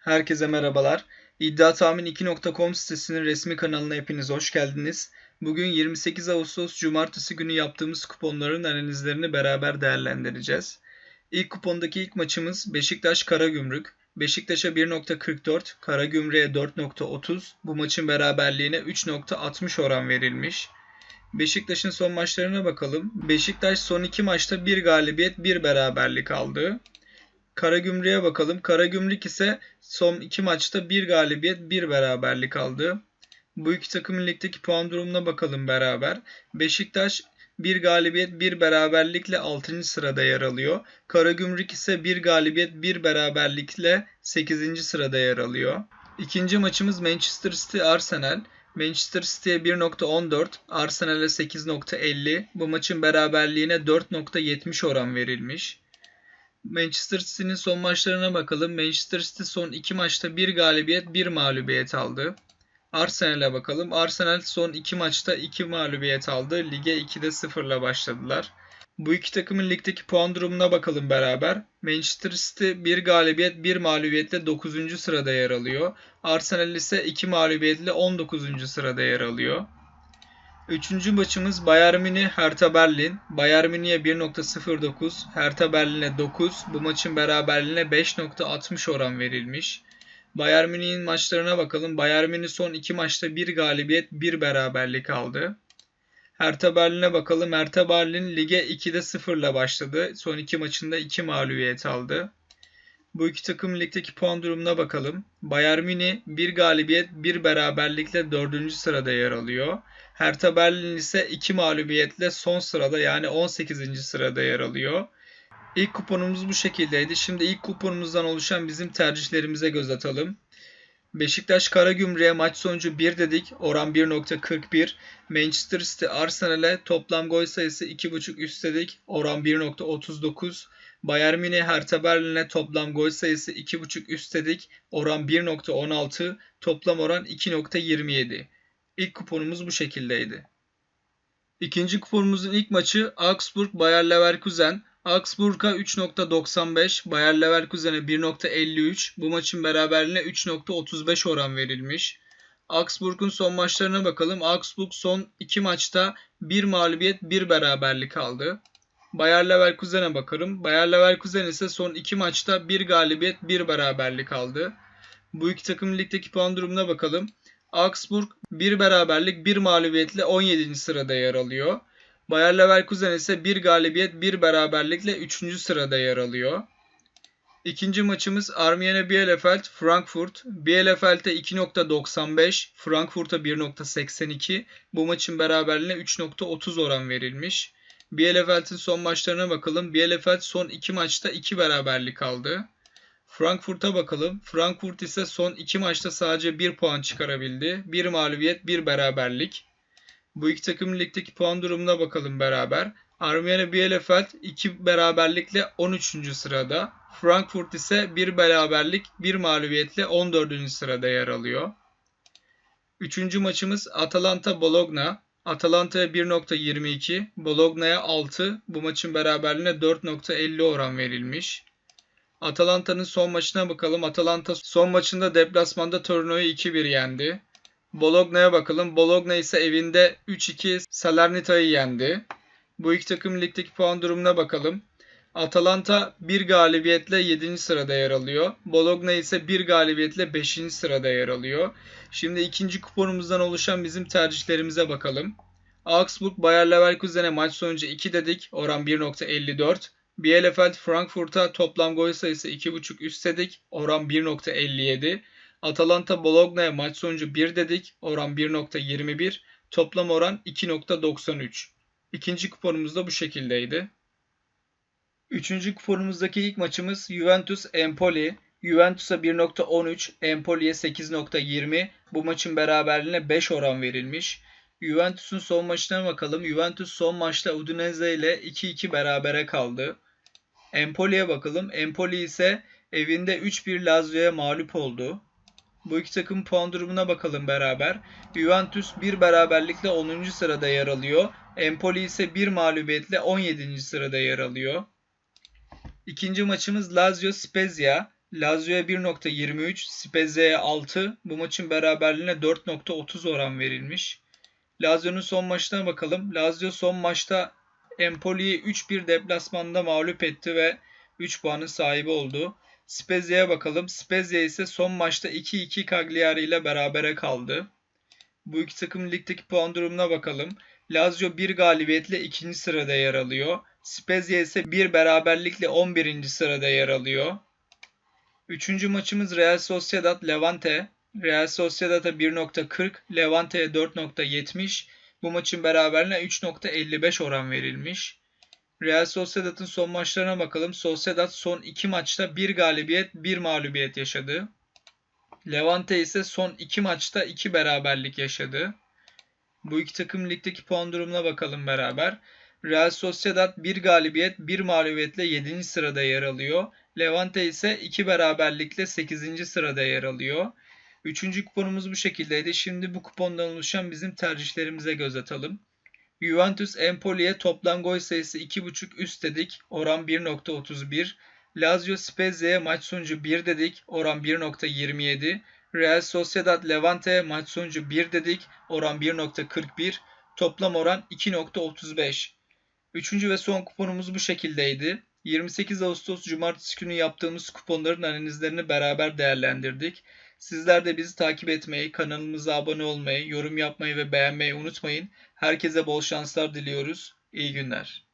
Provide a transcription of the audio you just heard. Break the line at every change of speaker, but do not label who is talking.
Herkese merhabalar. İddiatahmin2.com sitesinin resmi kanalına hepiniz hoş geldiniz. Bugün 28 Ağustos Cumartesi günü yaptığımız kuponların analizlerini beraber değerlendireceğiz. İlk kupondaki ilk maçımız Beşiktaş Karagümrük. Beşiktaş'a 1.44, Karagümrük'e 4.30. Bu maçın beraberliğine 3.60 oran verilmiş. Beşiktaş'ın son maçlarına bakalım. Beşiktaş son iki maçta bir galibiyet, bir beraberlik aldı. Karagümrük'e bakalım. Karagümrük ise son iki maçta bir galibiyet, bir beraberlik aldı. Bu iki takımın ligdeki puan durumuna bakalım beraber. Beşiktaş bir galibiyet, bir beraberlikle 6. sırada yer alıyor. Karagümrük ise bir galibiyet, bir beraberlikle 8. sırada yer alıyor. İkinci maçımız Manchester City Arsenal. Manchester City'ye 1.14, Arsenal'e 8.50. Bu maçın beraberliğine 4.70 oran verilmiş. Manchester City'nin son maçlarına bakalım. Manchester City son iki maçta bir galibiyet, bir mağlubiyet aldı. Arsenal'e bakalım. Arsenal son iki maçta iki mağlubiyet aldı. Lige 2'de 0 ile başladılar. Bu iki takımın ligdeki puan durumuna bakalım beraber. Manchester City bir galibiyet, bir mağlubiyetle 9. sırada yer alıyor. Arsenal ise 2 mağlubiyetle 19. sırada yer alıyor. Üçüncü maçımız Bayern Münih Hertha Berlin. Bayern Münih'e 1.09, Hertha Berlin'e 9. Bu maçın beraberliğine 5.60 oran verilmiş. Bayern Münih'in maçlarına bakalım. Bayern Münih son iki maçta bir galibiyet, bir beraberlik aldı. Hertha Berlin'e bakalım. Hertha Berlin lige 2'de 0 ile başladı. Son iki maçında 2 mağlubiyet aldı. Bu iki takım ligdeki puan durumuna bakalım. Bayern Münih bir galibiyet, bir beraberlikle 4. sırada yer alıyor. Hertha Berlin ise 2 mağlubiyetle son sırada yani 18. sırada yer alıyor. İlk kuponumuz bu şekildeydi. Şimdi ilk kuponumuzdan oluşan bizim tercihlerimize göz atalım. Beşiktaş Karagümrük'e maç sonucu 1 dedik. Oran 1.41. Manchester City Arsenal'e toplam gol sayısı 2.5 üst dedik. Oran 1.39. Bayern Münih Hertha Berlin'e toplam gol sayısı 2.5 üst dedik. Oran 1.16. Toplam oran 2.27. İlk kuponumuz bu şekildeydi. İkinci kuponumuzun ilk maçı Augsburg Bayer Leverkusen. Augsburg'a 3.95, Bayer Leverkusen'e 1.53. Bu maçın beraberliğine 3.35 oran verilmiş. Augsburg'un son maçlarına bakalım. Augsburg son 2 maçta 1 mağlubiyet 1 beraberlik aldı. Bayer Leverkusen'e bakarım. Bayer Leverkusen ise son 2 maçta 1 galibiyet 1 beraberlik aldı. Bu iki takım ligdeki puan durumuna bakalım. Augsburg 1 beraberlik 1 mağlubiyetle 17. sırada yer alıyor. Bayer Leverkusen ise 1 galibiyet 1 beraberlikle 3. sırada yer alıyor. İkinci maçımız Arminia Bielefeld Frankfurt. Bielefeld'e 2.95, Frankfurt'a 1.82. Bu maçın beraberliğine 3.30 oran verilmiş. Bielefeld'in son maçlarına bakalım. Bielefeld son 2 maçta 2 beraberlik aldı. Frankfurt'a bakalım. Frankfurt ise son 2 maçta sadece 1 puan çıkarabildi. 1 mağlubiyet, 1 beraberlik. Bu iki takımın ligdeki puan durumuna bakalım beraber. Arminia Bielefeld 2 beraberlikle 13. sırada. Frankfurt ise 1 beraberlik 1 mağlubiyetle 14. sırada yer alıyor. Üçüncü maçımız Atalanta Bologna. Atalanta'ya 1.22, Bologna'ya 6. Bu maçın beraberliğine 4.50 oran verilmiş. Atalanta'nın son maçına bakalım. Atalanta son maçında deplasmanda Torino'yu 2-1 yendi. Bologna'ya bakalım. Bologna ise evinde 3-2 Salernita'yı yendi. Bu iki takım ligdeki puan durumuna bakalım. Atalanta 1 galibiyetle 7. sırada yer alıyor. Bologna ise 1 galibiyetle 5. sırada yer alıyor. Şimdi ikinci kuponumuzdan oluşan bizim tercihlerimize bakalım. Augsburg Bayer Leverkusen'e maç sonucu 2 dedik. Oran 1.54. Bielefeld Frankfurt'a toplam gol sayısı 2.5 üst dedik. Oran 1.57. Atalanta Bologna'ya maç sonucu 1 dedik. Oran 1.21. Toplam oran 2.93. İkinci kuponumuz da bu şekildeydi. Üçüncü kuponumuzdaki ilk maçımız Juventus Empoli. Juventus'a 1.13, Empoli'ye 8.20. Bu maçın beraberliğine 5 oran verilmiş. Juventus'un son maçına bakalım. Juventus son maçta Udinese ile 2-2 berabere kaldı. Empoli'ye bakalım. Empoli ise evinde 3-1 Lazio'ya mağlup oldu. Bu iki takım puan durumuna bakalım beraber. Juventus bir beraberlikle 10. sırada yer alıyor. Empoli ise bir mağlubiyetle 17. sırada yer alıyor. İkinci maçımız Lazio Spezia. Lazio'ya 1.23, Spezia'ya 6. Bu maçın beraberliğine 4.30 oran verilmiş. Lazio'nun son maçına bakalım. Lazio son maçta Empoli'yi 3-1 deplasmanda mağlup etti ve 3 puanın sahibi oldu. Spezia'ya bakalım. Spezia ise son maçta 2-2 Cagliari ile berabere kaldı. Bu iki takımın ligdeki puan durumuna bakalım. Lazio 1 galibiyetle 2. sırada yer alıyor. Spezia ise 1 beraberlikle 11. sırada yer alıyor. Üçüncü maçımız Real Sociedad Levante. Real Sociedad'a 1.40, Levante'ye 4.70. Bu maçın beraberliğine 3.55 oran verilmiş. Real Sociedad'ın son maçlarına bakalım. Sociedad son iki maçta bir galibiyet, bir mağlubiyet yaşadı. Levante ise son iki maçta iki beraberlik yaşadı. Bu iki takım ligdeki puan durumuna bakalım beraber. Real Sociedad bir galibiyet, bir mağlubiyetle 7. sırada yer alıyor. Levante ise 2 beraberlikle 8. sırada yer alıyor. Üçüncü kuponumuz bu şekildeydi. Şimdi bu kupondan oluşan bizim tercihlerimize göz atalım. Juventus Empoli'ye toplam gol sayısı 2.5 üst dedik. Oran 1.31. Lazio Spezia'ya maç sonucu 1 dedik. Oran 1.27. Real Sociedad Levante'ye maç sonucu 1 dedik. Oran 1.41. Toplam oran 2.35. Üçüncü ve son kuponumuz bu şekildeydi. 28 Ağustos Cumartesi günü yaptığımız kuponların analizlerini beraber değerlendirdik. Sizler de bizi takip etmeyi, kanalımıza abone olmayı, yorum yapmayı ve beğenmeyi unutmayın. Herkese bol şanslar diliyoruz. İyi günler.